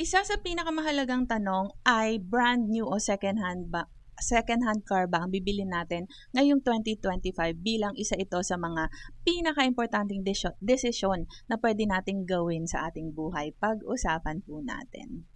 Isa sa pinakamahalagang tanong ay brand new o second hand ba second hand car ba ang bibili natin ngayong 2025 bilang isa ito sa mga pinaka-importanting desisyon na pwede nating gawin sa ating buhay. Pag-usapan po natin.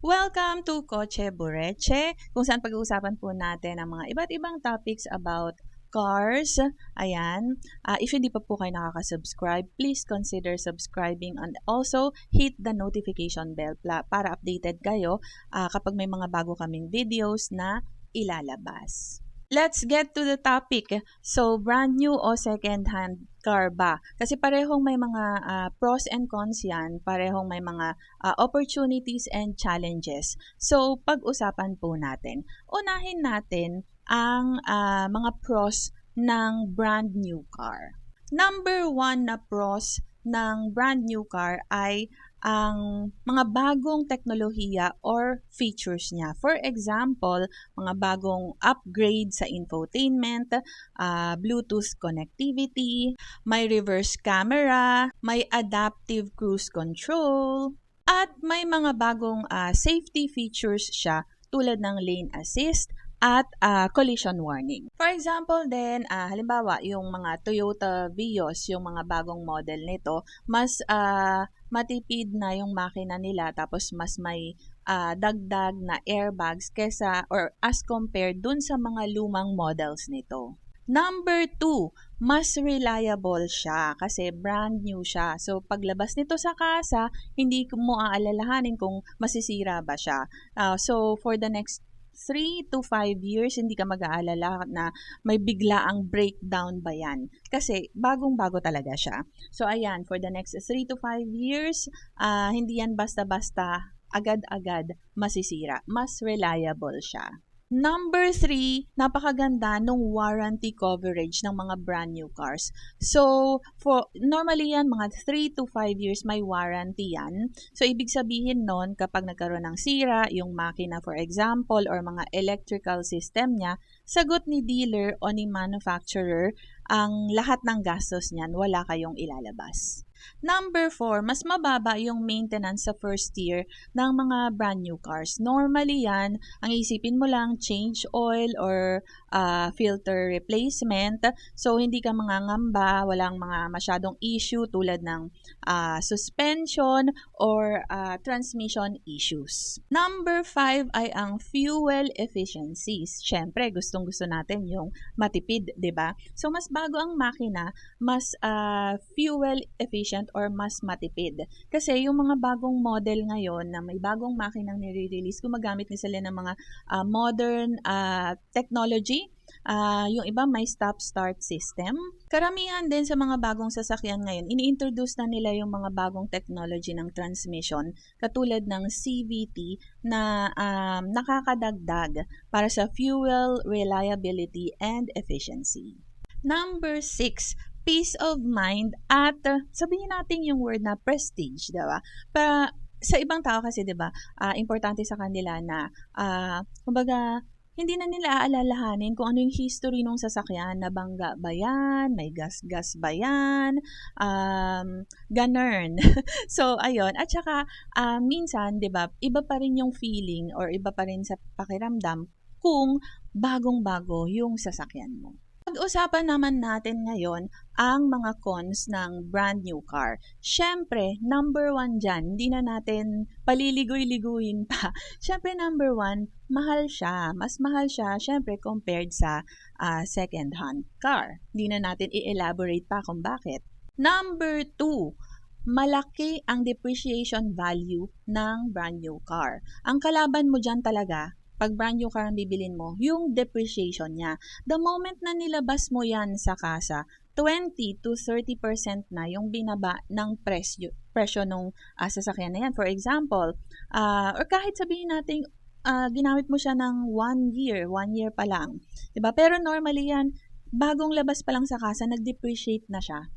Welcome to Koche Bureche, kung saan pag-uusapan po natin ang mga iba't ibang topics about cars. Ayan. Uh, if hindi pa po kayo nakaka-subscribe, please consider subscribing and also hit the notification bell para updated kayo uh, kapag may mga bago kaming videos na ilalabas. Let's get to the topic. So, brand new o second hand car ba? Kasi parehong may mga uh, pros and cons yan, parehong may mga uh, opportunities and challenges. So, pag-usapan po natin. Unahin natin ang uh, mga pros ng brand new car. Number one na pros ng brand new car ay ang mga bagong teknolohiya or features niya. For example, mga bagong upgrade sa infotainment, uh, Bluetooth connectivity, may reverse camera, may adaptive cruise control, at may mga bagong uh, safety features siya tulad ng lane assist, at uh, collision warning. For example then, uh, halimbawa, yung mga Toyota Vios, yung mga bagong model nito, mas uh, matipid na yung makina nila tapos mas may uh, dagdag na airbags kesa or as compared dun sa mga lumang models nito. Number two, mas reliable siya kasi brand new siya. So, paglabas nito sa kasa, hindi mo aalalahanin kung masisira ba siya. Uh, so, for the next 3 to 5 years, hindi ka mag-aalala na may bigla ang breakdown ba yan. Kasi bagong-bago talaga siya. So, ayan, for the next 3 to 5 years, uh, hindi yan basta-basta agad-agad masisira. Mas reliable siya. Number three, napakaganda nung warranty coverage ng mga brand new cars. So, for normally yan, mga 3 to 5 years may warranty yan. So, ibig sabihin nun, kapag nagkaroon ng sira, yung makina for example, or mga electrical system niya, sagot ni dealer o ni manufacturer ang lahat ng gastos niyan, wala kayong ilalabas. Number four, mas mababa yung maintenance sa first year ng mga brand new cars. Normally yan, ang isipin mo lang, change oil or uh, filter replacement. So, hindi ka mga ngamba, walang mga masyadong issue tulad ng uh, suspension or uh, transmission issues. Number five ay ang fuel efficiencies. Siyempre, gustong-gusto natin yung matipid, 'di ba? So, mas bago ang makina, mas uh, fuel efficient or mas matipid. Kasi yung mga bagong model ngayon na may bagong makinang nire-release, gumagamit ni sila ng mga uh, modern uh, technology. Uh, yung iba may stop-start system. Karamihan din sa mga bagong sasakyan ngayon, ini-introduce na nila yung mga bagong technology ng transmission katulad ng CVT na um, nakakadagdag para sa fuel reliability and efficiency. Number 6, peace of mind at uh, sabihin natin yung word na prestige, 'di ba? Para sa ibang tao kasi 'di ba, uh, importante sa kanila na uh, kumbaga hindi na nila aalalahanin kung ano yung history ng sasakyan, nabangga ba yan, may gas-gas ba yan, um, ganern. so, ayun. At saka, uh, minsan, di ba, iba pa rin yung feeling or iba pa rin sa pakiramdam kung bagong-bago yung sasakyan mo. Pag-usapan naman natin ngayon ang mga cons ng brand new car. Siyempre, number one dyan, hindi na natin paliligoy-liguin pa. Siyempre, number one, mahal siya. Mas mahal siya, siyempre, compared sa uh, second-hand car. Hindi na natin i-elaborate pa kung bakit. Number two, malaki ang depreciation value ng brand new car. Ang kalaban mo dyan talaga pag brand new car ang bibilin mo, yung depreciation niya. The moment na nilabas mo yan sa kasa, 20 to 30% na yung binaba ng presyo, presyo ng uh, sasakyan na yan. For example, uh, or kahit sabihin natin, uh, ginamit mo siya ng 1 year, 1 year pa lang. 'di ba Pero normally yan, bagong labas pa lang sa kasa, nag-depreciate na siya.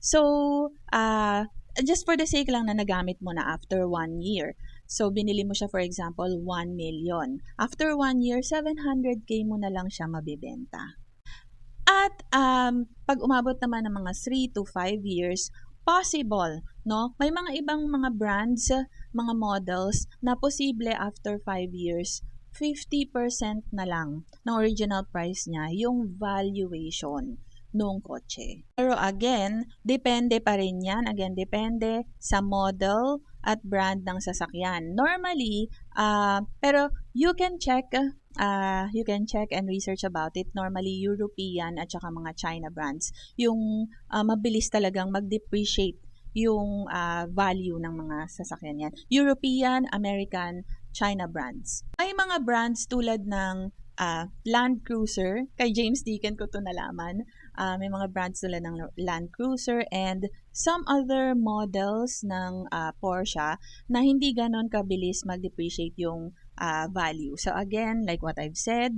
So, uh, just for the sake lang na nagamit mo na after 1 year. So, binili mo siya for example, 1 million. After 1 year, 700k mo na lang siya mabibenta. At um, pag umabot naman ng mga 3 to 5 years, possible, no? May mga ibang mga brands, mga models na posible after 5 years 50% na lang ng original price niya yung valuation nung kotse. Pero again, depende pa rin yan. Again, depende sa model at brand ng sasakyan. Normally, uh, pero you can check uh, you can check and research about it. Normally, European at saka mga China brands, yung uh, mabilis talagang mag-depreciate yung uh, value ng mga sasakyan yan. European, American, China brands. May mga brands tulad ng uh, Land Cruiser, kay James Deacon ko to nalaman. Uh, may mga brands tulad ng Land Cruiser and some other models ng uh, Porsche na hindi ganon kabilis mag-depreciate yung uh, value. So again, like what I've said,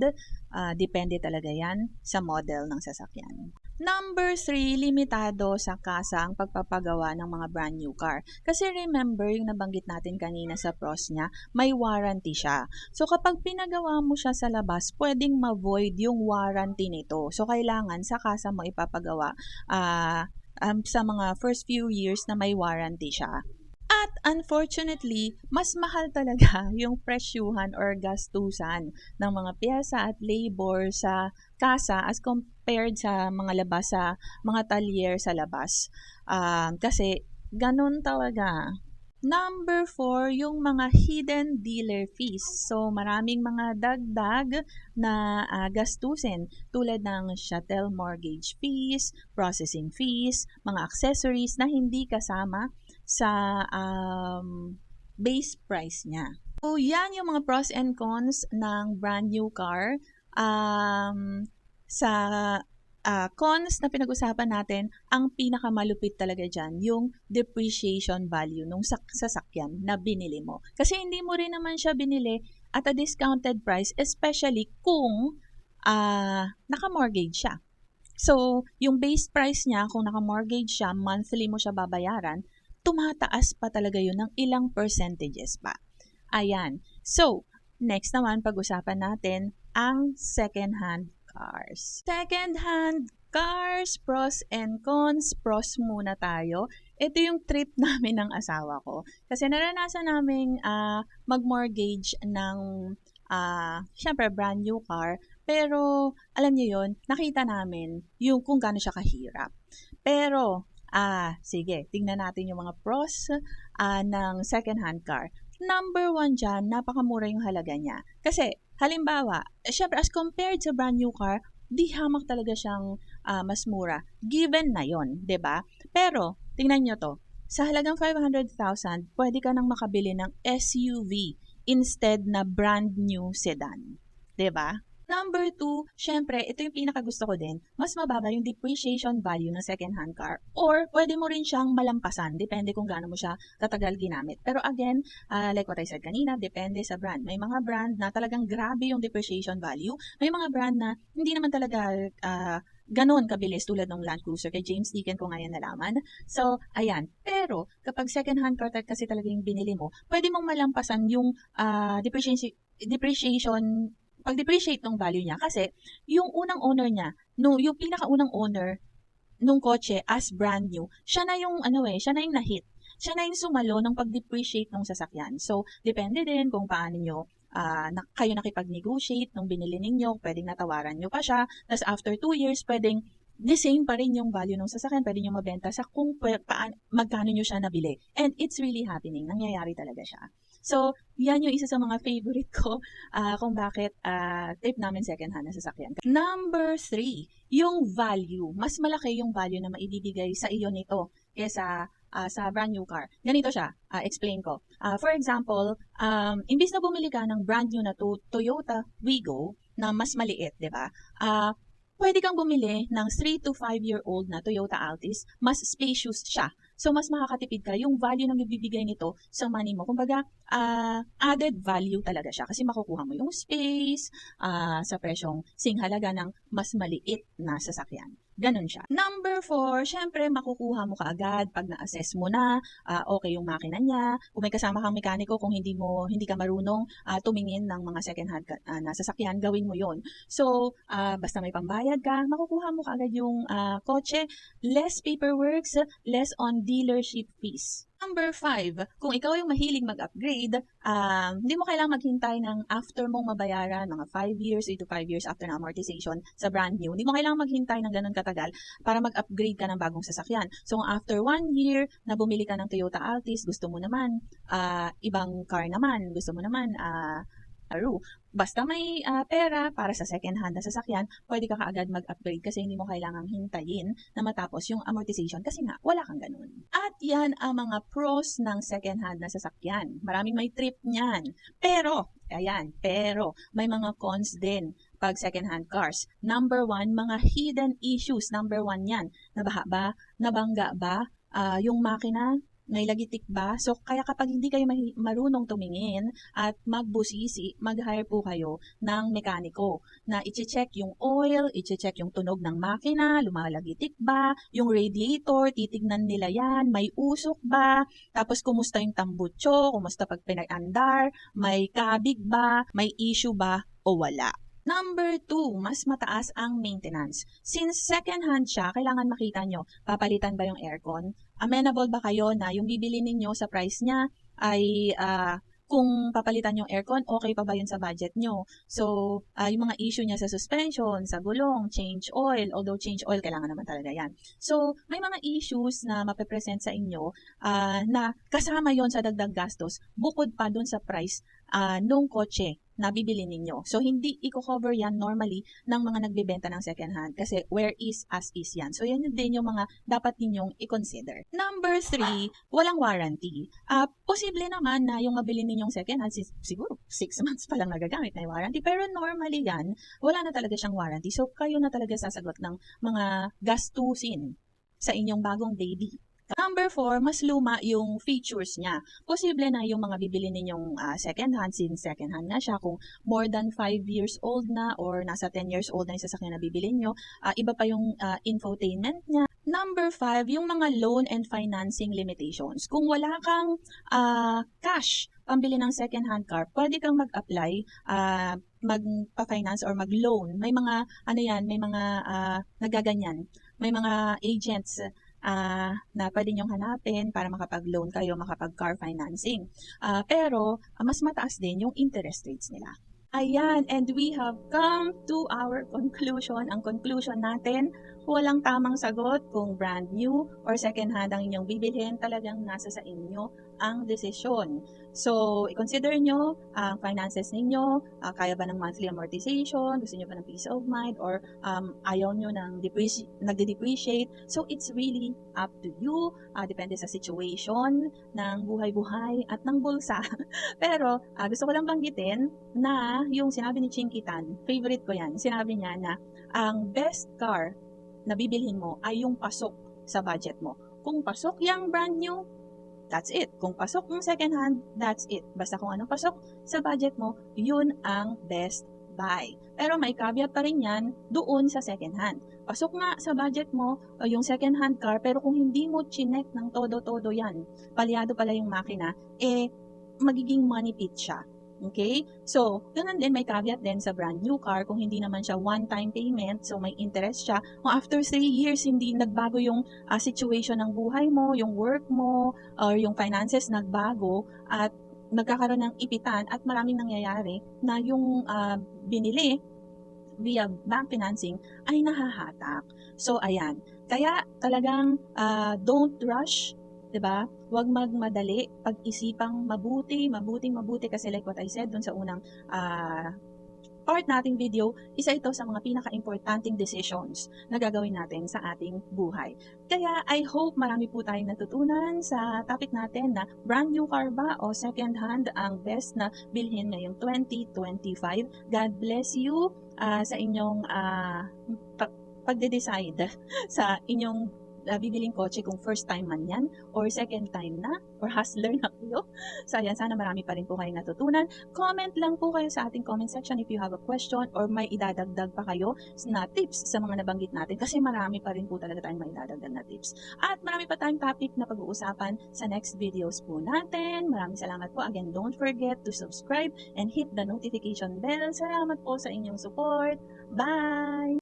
uh, depende talaga yan sa model ng sasakyan. Number three, limitado sa kasa ang pagpapagawa ng mga brand new car. Kasi remember, yung nabanggit natin kanina sa pros niya, may warranty siya. So kapag pinagawa mo siya sa labas, pwedeng ma-void yung warranty nito. So kailangan sa kasa mo ipapagawa uh, um, sa mga first few years na may warranty siya. At unfortunately, mas mahal talaga yung presyuhan or gastusan ng mga piyesa at labor sa kasa as compared sa mga labas sa mga talyer sa labas. Uh, kasi ganun talaga. Number four, yung mga hidden dealer fees. So, maraming mga dagdag na uh, gastusin tulad ng shuttle mortgage fees, processing fees, mga accessories na hindi kasama sa um, base price niya. So, yan yung mga pros and cons ng brand new car. Um, sa uh, cons na pinag-usapan natin, ang pinakamalupit talaga dyan, yung depreciation value ng sasakyan na binili mo. Kasi hindi mo rin naman siya binili at a discounted price, especially kung uh, naka-mortgage siya. So, yung base price niya, kung naka-mortgage siya, monthly mo siya babayaran, tumataas pa talaga yun ng ilang percentages pa. Ayan. So, next naman, pag-usapan natin ang second-hand cars. Second-hand cars, pros and cons. Pros muna tayo. Ito yung trip namin ng asawa ko. Kasi naranasan namin uh, mag-mortgage ng, uh, syempre, brand new car. Pero, alam niyo yon nakita namin yung kung gaano siya kahirap. Pero, Ah, sige, tingnan natin yung mga pros uh, ng second-hand car. Number one dyan, napakamura yung halaga niya. Kasi, halimbawa, eh, syempre as compared sa brand new car, di hamak talaga siyang uh, mas mura. Given na yon, 'di ba? Pero, tingnan nyo to. Sa halagang 500,000, pwede ka nang makabili ng SUV instead na brand new sedan. 'Di ba? Number two, syempre, ito yung pinakagusto ko din, mas mababa yung depreciation value ng second-hand car. Or, pwede mo rin siyang malampasan, depende kung gaano mo siya katagal ginamit. Pero again, uh, like what I said kanina, depende sa brand. May mga brand na talagang grabe yung depreciation value. May mga brand na hindi naman talaga uh, ganon kabilis tulad ng Land Cruiser kay James Deacon ko ngayon nalaman. So, ayan. Pero, kapag second-hand car kasi talaga yung binili mo, pwede mong malampasan yung uh, depreciation, depreciation pag-depreciate ng value niya kasi yung unang owner niya, no, yung pinakaunang owner nung kotse as brand new, siya na yung ano eh, siya na yung na-hit. Siya na yung sumalo ng pag-depreciate ng sasakyan. So, depende din kung paano nyo uh, na, kayo nakipag-negotiate nung binili ninyo, pwedeng natawaran nyo pa siya. Tapos after 2 years, pwedeng the same pa rin yung value ng sasakyan, pwede nyo mabenta sa kung paan, magkano nyo siya nabili. And it's really happening. Nangyayari talaga siya. So, yan yung isa sa mga favorite ko uh, kung bakit uh, trip namin second hand na sasakyan. Number three, yung value. Mas malaki yung value na maibibigay sa iyo nito kesa uh, sa brand new car. Ganito siya, uh, explain ko. Uh, for example, um, imbis na bumili ka ng brand new na to, Toyota Wigo na mas maliit, di ba? Uh, pwede kang bumili ng 3 to 5 year old na Toyota Altis, mas spacious siya So, mas makakatipid ka yung value na bibigay nito sa money mo. Kumbaga, uh, added value talaga siya kasi makukuha mo yung space uh, sa presyong singhalaga ng mas maliit na sasakyan. Ganun siya. Number four, syempre makukuha mo kaagad pag na-assess mo na, ah, okay yung makina niya. Kung may kasama kang mekaniko, kung hindi mo hindi ka marunong ah, tumingin ng mga second hand ka- ah, na sasakyan, gawin mo yon. So, ah, basta may pambayad ka, makukuha mo kaagad yung ah, kotse. Less paperwork, less on dealership fees. Number five, kung ikaw yung mahilig mag-upgrade, um, hindi mo kailangang maghintay ng after mong mabayaran, mga 5 years, 3 to 5 years after na amortization sa brand new. Hindi mo kailangang maghintay ng ganun katagal para mag-upgrade ka ng bagong sasakyan. So, after one year na bumili ka ng Toyota Altis, gusto mo naman, ah, ibang car naman, gusto mo naman, ah, Aru. Basta may ah, pera para sa second hand na sasakyan, pwede ka kaagad mag-upgrade kasi hindi mo kailangang hintayin na matapos yung amortization kasi nga wala kang ganun. At yan ang mga pros ng second hand na sasakyan. Maraming may trip niyan. Pero, ayan, pero may mga cons din pag second hand cars. Number one, mga hidden issues. Number one yan. Nabaha ba? Nabangga ba? Ah, yung makina, may lagitik ba? So, kaya kapag hindi kayo marunong tumingin at magbusisi, mag-hire po kayo ng mekaniko na iche-check yung oil, iche-check yung tunog ng makina, lumalagitik ba, yung radiator, titignan nila yan, may usok ba, tapos kumusta yung tambutso, kumusta pag pinag-andar, may kabig ba, may issue ba, o wala. Number two, mas mataas ang maintenance. Since second hand siya, kailangan makita nyo, papalitan ba yung aircon? Amenable ba kayo na yung bibili ninyo sa price niya ay ah, kung papalitan yung aircon, okay pa ba yun sa budget nyo? So, ah, yung mga issue niya sa suspension, sa gulong, change oil, although change oil, kailangan naman talaga yan. So, may mga issues na mapepresent sa inyo ah, na kasama yon sa dagdag gastos, bukod pa dun sa price ah, nung kotse na bibili ninyo. So, hindi i-cover yan normally ng mga nagbebenta ng second hand kasi where is as is yan. So, yan din yung mga dapat ninyong i-consider. Number three, walang warranty. Ah, posible naman na yung mabili ninyong second hand, si- siguro 6 months pa lang nagagamit na yung warranty. Pero normally yan, wala na talaga siyang warranty. So, kayo na talaga sasagot ng mga gastusin sa inyong bagong baby. Number four, mas luma yung features niya. Posible na yung mga bibili ninyong ah, second hand, since second hand na siya, kung more than 5 years old na or nasa 10 years old na yung sasakyan na bibili nyo, ah, iba pa yung ah, infotainment niya. Number five, yung mga loan and financing limitations. Kung wala kang ah, cash pambili ng second hand car, pwede kang mag-apply, ah, magpa-finance or mag-loan. May mga, ano yan, may mga ah, nagaganyan. May mga agents ah, na pwede nyong hanapin para makapag-loan kayo, makapag-car financing. Ah, pero, ah, mas mataas din yung interest rates nila. Ayan, and we have come to our conclusion. Ang conclusion natin, walang tamang sagot kung brand new or second hand ang inyong bibilhin, talagang nasa sa inyo ang desisyon. So, i-consider nyo ang finances ninyo, ah, kaya ba ng monthly amortization, gusto nyo ba ng peace of mind, or um, ayaw nyo ng depreci- nagde-depreciate. So, it's really up to you. Ah, depende sa situation ng buhay-buhay at ng bulsa. Pero, ah, gusto ko lang banggitin na yung sinabi ni Chinky Tan, favorite ko yan, sinabi niya na ang best car na bibilhin mo ay yung pasok sa budget mo. Kung pasok yung brand new, that's it. Kung pasok yung second hand, that's it. Basta kung anong pasok sa budget mo, yun ang best buy. Pero may caveat pa rin yan doon sa second hand. Pasok nga sa budget mo yung second hand car, pero kung hindi mo chinek ng todo-todo yan, palyado pala yung makina, eh, magiging money pit siya. Okay? So, ganun din, may caveat din sa brand new car kung hindi naman siya one-time payment, so may interest siya. Kung after 3 years, hindi nagbago yung ah, situation ng buhay mo, yung work mo, or yung finances nagbago, at nagkakaroon ng ipitan at maraming nangyayari na yung ah, binili via bank financing ay nahahatak. So, ayan. Kaya talagang ah, don't rush 'di ba? Huwag magmadali, pag-isipang mabuti, mabuting mabuti kasi like what I said dun sa unang ah, part nating video, isa ito sa mga pinaka-importanting decisions na gagawin natin sa ating buhay. Kaya I hope marami po tayong natutunan sa topic natin na brand new car ba o second hand ang best na bilhin ngayong 2025. God bless you ah, sa inyong ah, pag- pagde-decide sa inyong uh, bibiling kotse kung first time man yan or second time na or hustler na kayo. So ayan, sana marami pa rin po kayong natutunan. Comment lang po kayo sa ating comment section if you have a question or may idadagdag pa kayo na tips sa mga nabanggit natin kasi marami pa rin po talaga tayong may idadagdag na tips. At marami pa tayong topic na pag-uusapan sa next videos po natin. Maraming salamat po. Again, don't forget to subscribe and hit the notification bell. Salamat po sa inyong support. Bye!